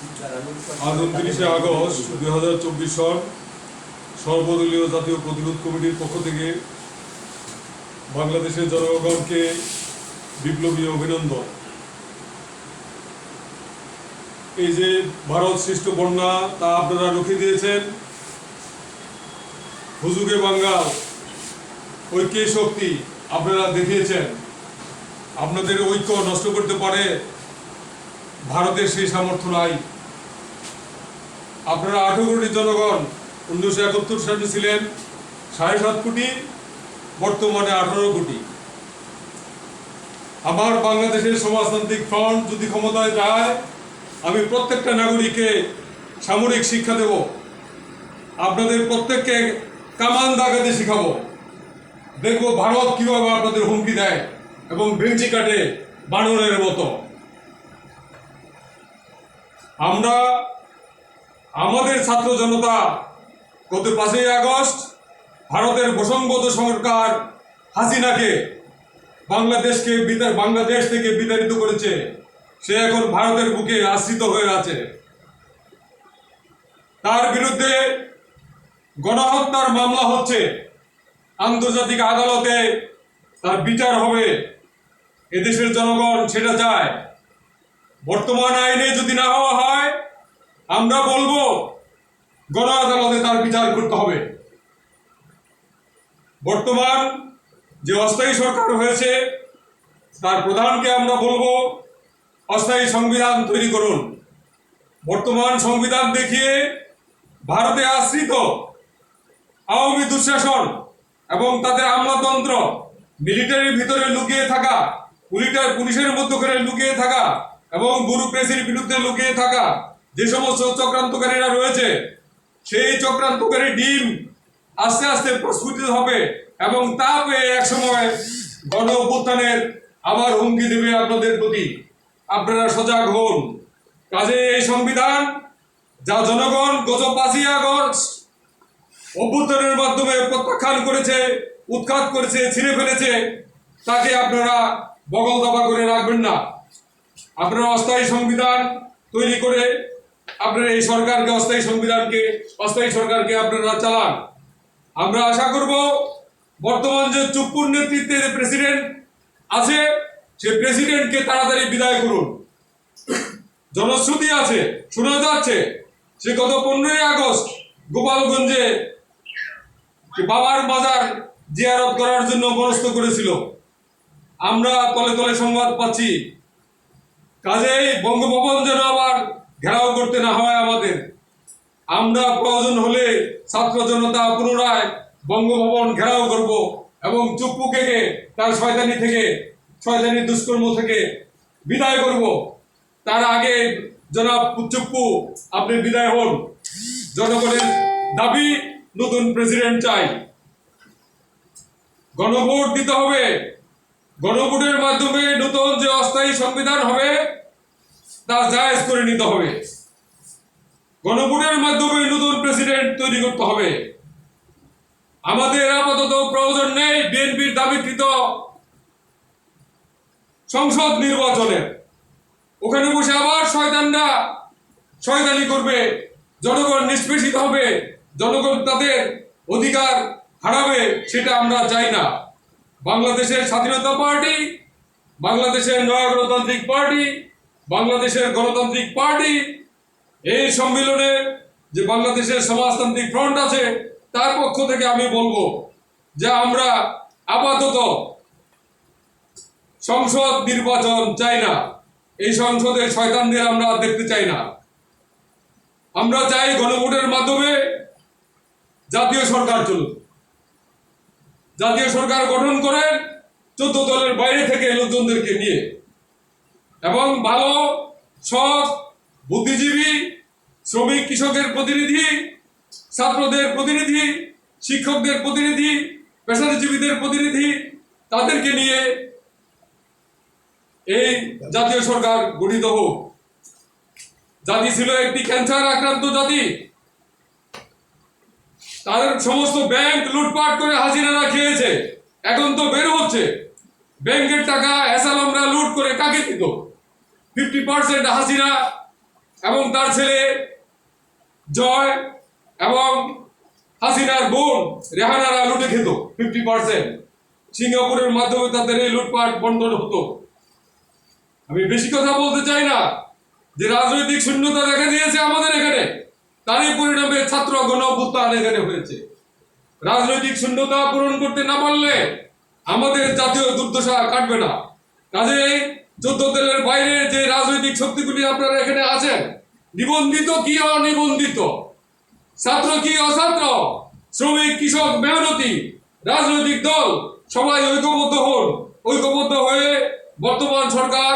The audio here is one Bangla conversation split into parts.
আজ উনত্রিশে আগস্ট দুই হাজার চব্বিশ সন সর্বদলীয় জাতীয় প্রতিরোধ কমিটির পক্ষ থেকে বাংলাদেশের জনগণকে বিপ্লবী অভিনন্দন। এই যে ভারত সৃষ্ট বন্যা, তা আপনারা রুখে দিয়েছেন। হুজুগে বাঙ্গাল, ঐক্যের শক্তি আপনারা দেখিয়েছেন। আপনাদের ঐক্য নষ্ট করতে পারে ভারতের সেই সামর্থ্য নাই। আপনারা আঠেরো কোটি জনগণ, উনিশশো একাত্তর সালে ছিলেন, সাড়ে সাত কোটি, বর্তমানে আঠারো কোটি। আমার বাংলাদেশের সমাজতান্ত্রিক ফ্রন্ট যদি ক্ষমতায় যায়, আমি প্রত্যেকটা নাগরিককে সামরিক শিক্ষা দেব। আপনাদের প্রত্যেককে কামান দাগাতে শিখাবো। দেখব ভারত কীভাবে আপনাদের হুমকি দেয় এবং বেঞ্চি কাটে বানরের মতো। আমরা আমাদের ছাত্র জনতা গত পাঁচই আগস্ট ভারতের বসংগত সরকার হাসিনাকে বাংলাদেশকে বাংলাদেশ থেকে বিতাড়িত করেছে, সে এখন ভারতের বুকে আশ্রিত হয়ে আছে। তার বিরুদ্ধে গণহত্যার মামলা হচ্ছে। আন্তর্জাতিক আদালতে তার বিচার হবে। এদেশের জনগণ সেটা চায়। বর্তমান আইনে যদি না হওয়া হয় আমরা বলব, গণ আদালতে তার বিচার করতে হবে। বর্তমান যে অস্থায়ী সরকার হয়েছে, তার প্রধানকে আমরা বলব, অস্থায়ী সংবিধান তৈরি করুন। বর্তমান সংবিধান দেখিয়ে ভারতে আশ্রিত আওয়ামী দুঃশাসন এবং তাদের আমলাতন্ত্র, মিলিটারির ভিতরে লুকিয়ে থাকা, পুলিটার পুলিশের মধ্য করে লুকিয়ে থাকা এবং গুরু প্রেসির বিরুদ্ধে লুকিয়ে থাকা যে সমস্ত চক্রান্তকারীরা রয়েছে, সেই চক্রান্তকারী ডিম আস্তে আস্তে প্রস্ফুটিত হবে এবং তা পেয়ে একসময় গণ অভ্যুত্থানের আবার হুমকি দেবে আপনাদের প্রতি। আপনারা সজাগ হন। কাজে এই সংবিধান, যা জনগণ গত পাঁচই অভ্যুত্থানের মাধ্যমে প্রত্যাখ্যান করেছে, উৎখাত করেছে, ছিঁড়ে ফেলেছে, তাকে আপনারা বগল দাবা করে রাখবেন না। আপনারা অস্থায়ী সংবিধান তৈরি করে আপনারা এই সরকারকে, অস্থায়ী সংবিধানকে, অস্থায়ী সরকারকে আপনারা চালান। আমরা আশা করব, বর্তমান যে চুপ্পুর নেতৃত্বে যে প্রেসিডেন্ট আছে, সে প্রেসিডেন্টকে তাড়াতাড়ি বিদায় করুন। জনশ্রুতি আছে, শোনা যাচ্ছে সে গত পনেরোই আগস্ট গোপালগঞ্জে বাবার মাজার জিয়ারত করার জন্য মনস্থ করেছিল। আমরা তলে তলে সংবাদ পাচ্ছি। কাজেই বঙ্গভবন যেন আবার ঘেরাও করতে না হয় আমাদের। আমরা প্রয়োজন হলে ছাত্র জনতা পুনরায় বঙ্গভবন ঘেরাও করব এবং চুপ্পুকে তার শয়তানি থেকে, শয়তানি দুষ্কর্ম থেকে বিদায় করব। তার আগে জনাব চুপ্পু, আপনি বিদায় হন। জনগণের দাবি নতুন প্রেসিডেন্ট চাই। গণভোট দিতে হবে। গণভোটের মাধ্যমে নতুন যে অস্থায়ী সংবিধান হবে তা জায়েজ করে নিতে হবে। গণভোটের মাধ্যমে নতুন প্রেসিডেন্ট তৈরি করতে হবে। আমাদের আপাতত প্রয়োজন নেই বিএনপির দাবিকৃত সংসদ নির্বাচনের। ওখানে বসে আবার শয়তানরা শয়তানি করবে, জনগণ নিষ্পেষিত হবে, জনগণ তাদের অধিকার হারাবে, সেটা আমরা চাই না। বাংলাদেশের স্বাধীনতা পার্টি, বাংলাদেশের নয়া গণতান্ত্রিক পার্টি বাংলাদেশের গণতান্ত্রিক পার্টি এই সম্মেলনে যে বাংলাদেশের সমাজতান্ত্রিক ফ্রন্ট আছে, তার পক্ষ থেকে আমি বলব যে আমরা আপাতত সংসদ নির্বাচন চাই না। এই সংসদে শয়তানদের আমরা দেখতে চাই না। আমরা চাই গণভোটের মাধ্যমে জাতীয় সরকার চলুক। জাতীয় সরকার গঠন করে চোদ্দ দলের বাইরে থেকে লোকজনদেরকে নিয়ে এবং ভালো, সৎ, বুদ্ধিজীবী, শ্রমিক কৃষকের প্রতিনিধি, ছাত্রদের প্রতিনিধি, শিক্ষকদের প্রতিনিধি, পেশাজীবীদের প্রতিনিধি, তাদেরকে নিয়ে এই জাতীয় সরকার গঠিত হোক। জাতি ছিল একটি ক্যান্সার আক্রান্ত জাতি। তাদের সমস্ত ব্যাংক লুটপাট করে হাসিনারা খেয়েছে। এখন তো বের হচ্ছে। ব্যাংকের টাকা অ্যাসালামরা লুট করে কাকে দিত? ফিফটি পার্সেন্ট হাসিনা এবং তার ছেলে জয় এবং হাসিনার বোন রেহানারা লুটে খেত ফিফটি পার্সেন্ট। সিঙ্গাপুরের মাধ্যমে তাদের এই লুটপাট বন্ধন হতো। আমি বেশি কথা বলতে চাই না। যে রাজনৈতিক শূন্যতা দেখা দিয়েছে আমাদের এখানে, তারই পরিণামে ছাত্র গণ অভ্যুত্থান এখানে হয়েছে। রাজনৈতিক শূন্যতা পূরণ করতে না পারলে আমাদের জাতীয় দুর্দশা কাটবে না। কাজেই চোদ্দ দলের বাইরে যে রাজনৈতিক শক্তিগুলি আপনারা এখানে আছেন, নিবন্ধিত কি অনিবন্ধিত? ছাত্র কি অছাত্র? শ্রমিক, কৃষক, মেহনতি, রাজনৈতিক দল, সবাই ঐক্যবদ্ধ হন। ঐক্যবদ্ধ হয়ে বর্তমান সরকার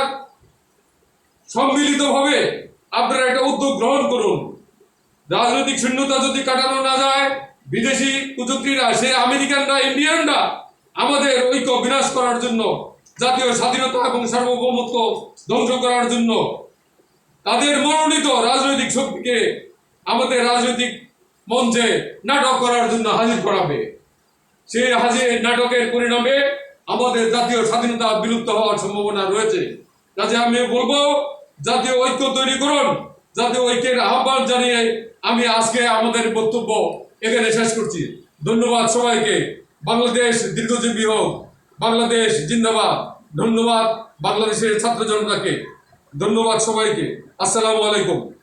সম্মিলিতভাবে আপনারা একটা উদ্যোগ গ্রহণ করুন। রাজনৈতিক শূন্যতা যদি কাটানো না যায়, বিদেশি কুচক্রীরা, সে আমেরিকানরা, ইন্ডিয়ানরা আমাদের ঐক্য বিনাশ করার জন্য জাতীয় স্বাধীনতা এবং সার্বভৌমত্ব ধ্বংস করার জন্য তাদের মনোনীত রাজনৈতিক শক্তিকে আমাদের রাজনৈতিক মঞ্চে নাটক করার জন্য হাজির করাবে। সেই হাজির নাটকের পরিণামে আমাদের জাতীয় স্বাধীনতা বিলুপ্ত হওয়ার সম্ভাবনা রয়েছে। কাজে আমি বলব, জাতীয় ঐক্য তৈরি করুন। জাতীয় ঐক্যের আহ্বান জানিয়ে আমি আজকে আমাদের বক্তব্য এখানে শেষ করছি। ধন্যবাদ সবাইকে। বাংলাদেশ দীর্ঘজীবী হোক। বাংলাদেশ জিন্দাবাদ। ধন্যবাদ বাংলাদেশের ছাত্র জনতাকে। ধন্যবাদ সবাইকে। আসসালামু আলাইকুম।